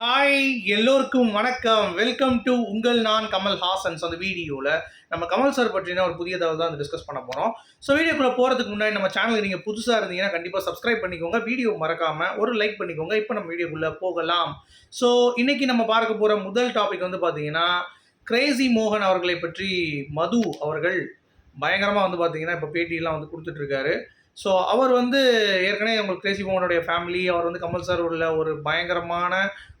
Hi எல்லோருக்கும் வணக்கம். Welcome to உங்கள் நான் கமல் ஹாசன்ஸ். அந்த வீடியோவில் நம்ம கமல் சார் பற்றின ஒரு புதிய தகவல் தான் டிஸ்கஸ் பண்ண போகிறோம் ஸோ வீடியோக்குள்ளே போகிறதுக்கு முன்னாடி நம்ம சேனலுக்கு நீங்கள் புதுசாக இருந்தீங்கன்னா கண்டிப்பாக சப்ஸ்கிரைப் பண்ணிக்கோங்க. வீடியோ மறக்காமல் ஒரு லைக் பண்ணிக்கோங்க. இப்போ நம்ம வீடியோக்குள்ளே போகலாம். ஸோ இன்றைக்கி நம்ம பார்க்க போகிற முதல் டாபிக் வந்து பார்த்தீங்கன்னா கிரேசி மோகன் அவர்களை பற்றி மது அவர்கள் பயங்கரமாக வந்து பார்த்தீங்கன்னா இப்போ பேட்டியெல்லாம் வந்து கொடுத்துட்ருக்காரு ஸோ அவர் வந்து ஏற்கனவே உங்களுக்கு கிரேசி பவனுடைய ஃபேமிலி அவர் வந்து கமல் சார் உள்ள ஒரு பயங்கரமான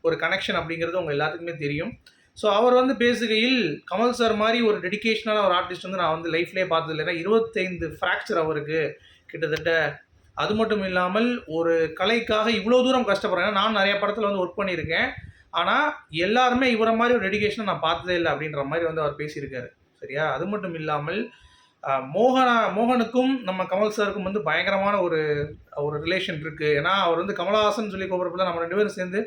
ஒரு கனெக்ஷன் அப்படிங்கிறது உங்கள் எல்லாத்துக்குமே தெரியும். ஸோ அவர் வந்து பேசுகையில் கமல் சார் மாதிரி ஒரு டெடிக்கேஷனான ஒரு ஆர்டிஸ்ட் வந்து நான் வந்து லைஃப்லேயே பார்த்ததில்லை. ஏன்னா இருபத்தைந்து ஃப்ராக்சர் அவருக்கு கிட்டத்தட்ட. அது மட்டும் இல்லாமல் ஒரு கலைக்காக இவ்வளோ தூரம் கஷ்டப்படுறேன். நான் நிறைய படத்தில் வந்து ஒர்க் பண்ணியிருக்கேன். ஆனால் எல்லாருமே இவரை மாதிரி ஒரு டெடிக்கேஷனை நான் பார்த்ததே இல்லை அப்படின்ற மாதிரி வந்து அவர் பேசியிருக்காரு. சரியா? அது மட்டும் இல்லாமல் மோகனா மோகனுக்கும் நம்ம கமல் சாருக்கும் வந்து பயங்கரமான ஒரு ஒரு ரிலேஷன் இருக்குது ஏன்னா அவர் வந்து கமலஹாசன் சொல்லி கூப்பிட்றப்ப நம்ம ரெண்டு பேரும் சேர்ந்து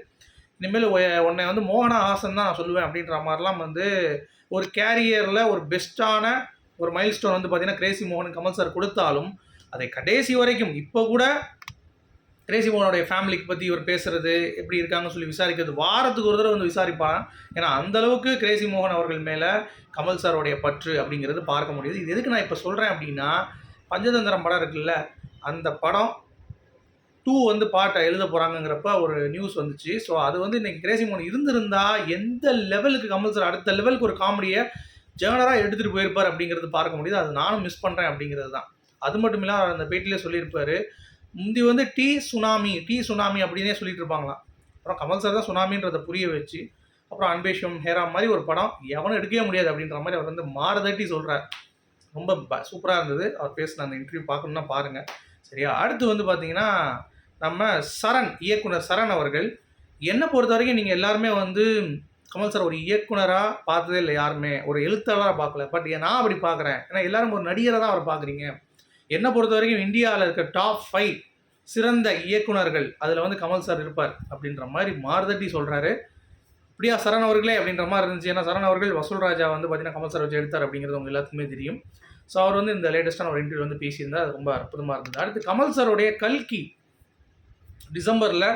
இனிமேல் உன்னை வந்து மோகனா ஹாசன் தான் நான் சொல்லுவேன் அப்படின்ற மாதிரிலாம் வந்து ஒரு கேரியரில் ஒரு பெஸ்ட்டான ஒரு மைல் ஸ்டோன் வந்து பார்த்தீங்கன்னா கிரேசி மோகன் கமல் சார் கொடுத்தாலும் அதை கடைசி வரைக்கும் இப்போ கூட கிரேசி மோகனுடைய ஃபேமிலிக்கு பற்றி இவர் பேசுறது எப்படி இருக்காங்கன்னு சொல்லி விசாரிக்கிறது வாரத்துக்கு ஒரு தடவை வந்து விசாரிப்பாங்க. ஏன்னா அந்த அளவுக்கு கிரேசி மோகன் அவர்கள் மேலே கமல் சாரோடைய பற்று அப்படிங்கிறது பார்க்க முடியுது. இது எதுக்கு நான் இப்போ சொல்கிறேன் அப்படின்னா பஞ்சதந்திரம் படம் இருக்குல்ல அந்த படம் டூ வந்து பாட்டை எழுத போகிறாங்கங்கிறப்ப ஒரு நியூஸ் வந்துச்சு. ஸோ அது வந்து இன்னைக்கு கிரேசி மோகன் இருந்திருந்தா எந்த லெவலுக்கு கமல் சார் அடுத்த லெவலுக்கு ஒரு காமெடியை ஜேர்னராக எடுத்துகிட்டு போயிருப்பார் அப்படிங்கிறது பார்க்க முடியுது. அது நானும் மிஸ் பண்ணுறேன் அப்படிங்கிறது தான். அது மட்டும் இல்லாமல் அவர் அந்த பேட்டிலே சொல்லியிருப்பார் முந்தி வந்து டி சுனாமி டி சுனாமி அப்படின்னே சொல்லிட்டு இருப்பாங்களாம். அப்புறம் கமல் சார் தான் சுனாமின்றதை புரிய வச்சு அப்புறம் அன்பேஷம் ஹேரா மாதிரி ஒரு படம் எவனும் எடுக்கவே முடியாது அப்படின்ற மாதிரி அவர் வந்து மாறுதட்டி சொல்கிறார் ரொம்ப சூப்பராக இருந்தது. அவர் பேசின அந்த இன்டர்வியூ பார்க்கணுன்னா பாருங்கள் சரியா? அடுத்து வந்து பார்த்தீங்கன்னா நம்ம சரண் இயக்குனர் சரண் அவர்கள். என்னை பொறுத்த வரைக்கும் நீங்கள் எல்லாருமே வந்து கமல் சார் ஒரு இயக்குனராக பார்த்ததே இல்லை யாருமே. ஒரு எழுத்தாளராக பார்க்கல. பட் நான் அப்படி பார்க்குறேன். ஏன்னா எல்லாரும் ஒரு நடிகரை தான் அவர் பார்க்குறீங்க. என்னை பொறுத்த வரைக்கும் இந்தியாவில் இருக்க டாப் ஃபைவ் சிறந்த இயக்குனர்கள் அதில் வந்து கமல் சார் இருப்பார் அப்படின்ற மாதிரி மாறுதட்டி சொல்கிறாரு இப்படியா சரண் அவர்களே அப்படின்ற மாதிரி இருந்துச்சு. ஏன்னா சரண் அவர்கள் வசூல் ராஜா வந்து பார்த்தீங்கன்னா கமல் சார் வச்சு எடுத்தார் அப்படிங்கிறது உங்க எல்லாத்துக்குமே தெரியும். ஸோ அவர் வந்து இந்த லேட்டஸ்டான ஒரு இன்டர்வியூ வந்து பேசியிருந்தார். அது ரொம்ப அற்புதமாக இருந்தது. அடுத்து கமல் சாரோடைய கல்கி டிசம்பரில்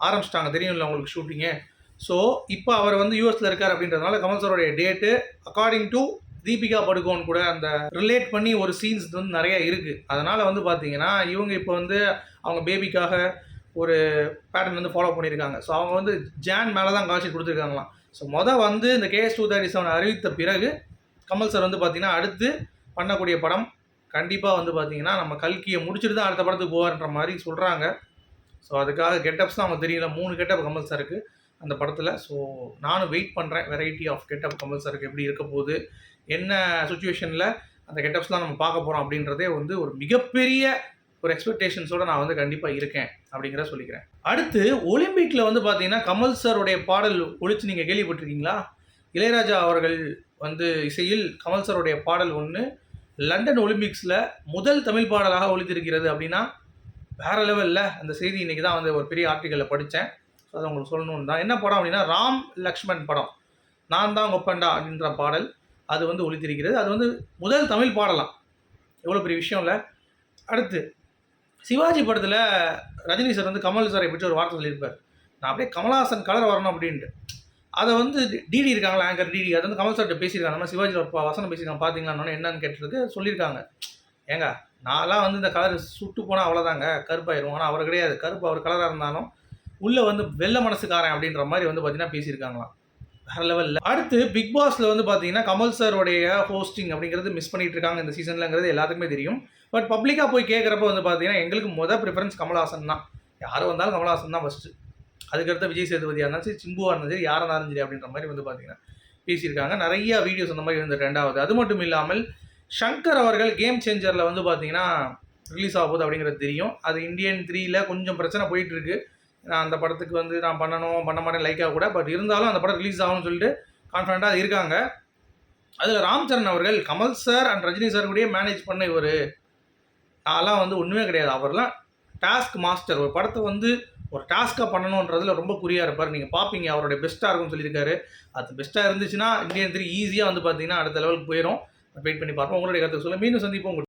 ஆரம்பிச்சிட்டாங்க. தெரியும்ல உங்களுக்கு ஷூட்டிங்கு ஸோ இப்போ அவர் வந்து யூஎஸில் இருக்கார் அப்படின்றதுனால Kamal சாரோடைய date according to Deepika Padukone கூட அந்த ரிலேட் பண்ணி ஒரு சீன்ஸ் வந்து நிறைய இருக்குது அதனால் வந்து பார்த்தீங்கன்னா இவங்க இப்போ வந்து அவங்க பேபிக்காக ஒரு பேட்டர்ன் வந்து ஃபாலோ பண்ணியிருக்காங்க. ஸோ அவங்க வந்து ஜான் மேலே தான் காட்சி கொடுத்துருக்காங்களாம். ஸோ மொதல் வந்து இந்த கேஎஸ் டூ தேர்ட்டி செவன் அறிவித்த பிறகு கமல் சார் வந்து பார்த்தீங்கன்னா அடுத்து பண்ணக்கூடிய படம் கண்டிப்பாக வந்து பார்த்தீங்கன்னா நம்ம கல்கியை முடிச்சுட்டு தான் அடுத்த படத்துக்கு போவார்ன்ற மாதிரி சொல்கிறாங்க ஸோ அதுக்காக கெட்டப்ஸ் தான் அவங்க தெரியல. மூணு கெட்டப் கமல் சாருக்கு அந்த படத்தில். ஸோ நானும் வெயிட் பண்ணுறேன் வெரைட்டி ஆஃப் கெட்டப் கமல் சாருக்கு எப்படி இருக்க போகுது? என்ன சுச்சுவேஷனில் அந்த கெட்டப்ஸ்லாம் நம்ம பார்க்க போகிறோம் அப்படின்றதே வந்து ஒரு மிகப்பெரிய ஒரு எக்ஸ்பெக்டேஷன்ஸோட நான் வந்து கண்டிப்பாக இருக்கேன் அப்படிங்கிறத சொல்லிக்கிறேன். அடுத்து ஒலிம்பிக்கில் வந்து பார்த்தீங்கன்னா கமல் சாருடைய பாடல் ஒழிச்சு நீங்கள் கேள்விப்பட்டிருக்கீங்களா? இளையராஜா அவர்கள் வந்து இசையில் கமல் சாருடைய பாடல் ஒன்று லண்டன் ஒலிம்பிக்ஸில் முதல் தமிழ் பாடலாக ஒழித்திருக்கிறது அப்படின்னா வேற லெவலில் அந்த செய்தி இன்னைக்கு தான் வந்து ஒரு பெரிய ஆர்டிக்கலில் படித்தேன் அதை உங்களுக்கு சொல்லணும்னு தான். என்ன படம் அப்படின்னா ராம் லக்ஷ்மண் படம். நான் தான் ஒப்பண்டா அப்படின்ற பாடல். அது வந்து ஒழித்திருக்கிறது அது வந்து முதல் தமிழ் பாடலாம். எவ்வளோ பெரிய விஷயம் இல்லை. அடுத்து சிவாஜி படத்தில் ரஜினி சார் வந்து கமல் சாரை பற்றி ஒரு வார்த்தை சொல்லியிருப்பார். நான் அப்படியே கமலாசன் கலர் வரணும் அப்படின்ட்டு. அதை வந்து டிடி இருக்காங்களா ஆங்கர் டிடி அதை வந்து கமல் சார்கிட்ட பேசியிருக்காங்க. நம்ம சிவாஜி ஒரு வசனம் பேசியிருக்காங்க. பார்த்தீங்களான்னு என்னன்னு கேட்டதுக்கு சொல்லியிருக்காங்க. ஏங்க நான்லாம் வந்து இந்த கலர் சுட்டு போனால் அவ்வளோதாங்க கருப்பாயிரும். ஆனால் அவர் கிடையாது. கருப்பு அவர் கலராக இருந்தாலும் உள்ளே வந்து வெள்ளை மனசுக்காரன் அப்படின்ற மாதிரி வந்து பார்த்தீங்கன்னா பேசியிருக்காங்களாம். வேற லெவலில் அடுத்து பிக் பாஸில் வந்து பார்த்தீங்கன்னா கமல் சாரோடைய ஹோஸ்டிங் அப்படிங்கிறது மிஸ் பண்ணிட்டு இருக்காங்க இந்த சீசன்லங்கிறது எல்லாத்துக்குமே தெரியும். பட் பப்ளிக்காக போய் கேட்குறப்ப வந்து பார்த்தீங்கன்னா எங்களுக்கு மொதல் ப்ரிஃபரன்ஸ் கமல்ஹாசன் தான். யார் வந்தாலும் கமல்ஹாசன் தான் ஃபஸ்ட்டு அதுக்கடுத்த விஜய் சேதுபதியாக இருந்தாலும் சரி சிம்புவாக இருந்தாலும் சரி யாராக இருந்தாலும் சரி அப்படின்ற மாதிரி வந்து பார்த்தீங்கன்னா பேசியிருக்காங்க. நிறைய வீடியோஸ் அந்த மாதிரி வந்து ரெண்டாவது அது மட்டும் இல்லாமல் ஷங்கர் அவர்கள் கேம் சேஞ்சரில் வந்து பார்த்தீங்கன்னா ரிலீஸ் ஆக போகுது அப்படிங்கிறது தெரியும். அது இந்தியன் த்ரீயில் கொஞ்சம் பிரச்சனை போயிட்டுருக்கு. நான் அந்த படத்துக்கு வந்து நான் பண்ணணும் பண்ண மாட்டேன் லைக்காக கூட பட் இருந்தாலும் அந்த படம் ரிலீஸ் ஆகும்னு சொல்லிட்டு கான்ஃபிடண்ட்டாக இருக்காங்க. அதில் ராம் சரண் அவர்கள் Kamal sir and Rajini sir கூடயே மேனேஜ் பண்ண இவர். அதெல்லாம் வந்து ஒன்றுமே கிடையாது. அவர்லாம் டாஸ்க் மாஸ்டர் ஒரு படத்தை வந்து ஒரு டாஸ்க்காக பண்ணணுன்றதுல ரொம்ப குறியாக இருப்பார். நீங்கள் பார்ப்பீங்க அவருடைய பெஸ்ட்டாக இருக்கும்னு சொல்லியிருக்காரு. அது பெஸ்ட்டாக இருந்துச்சுன்னா இந்தியன் த்ரீ ஈஸியாக வந்து பார்த்தீங்கன்னா அடுத்த லெவலுக்கு போயிடும் வெயிட் பண்ணி பார்ப்போம். உங்களுடைய கருத்து சொல்ல மீண்டும் சந்திப்போம்.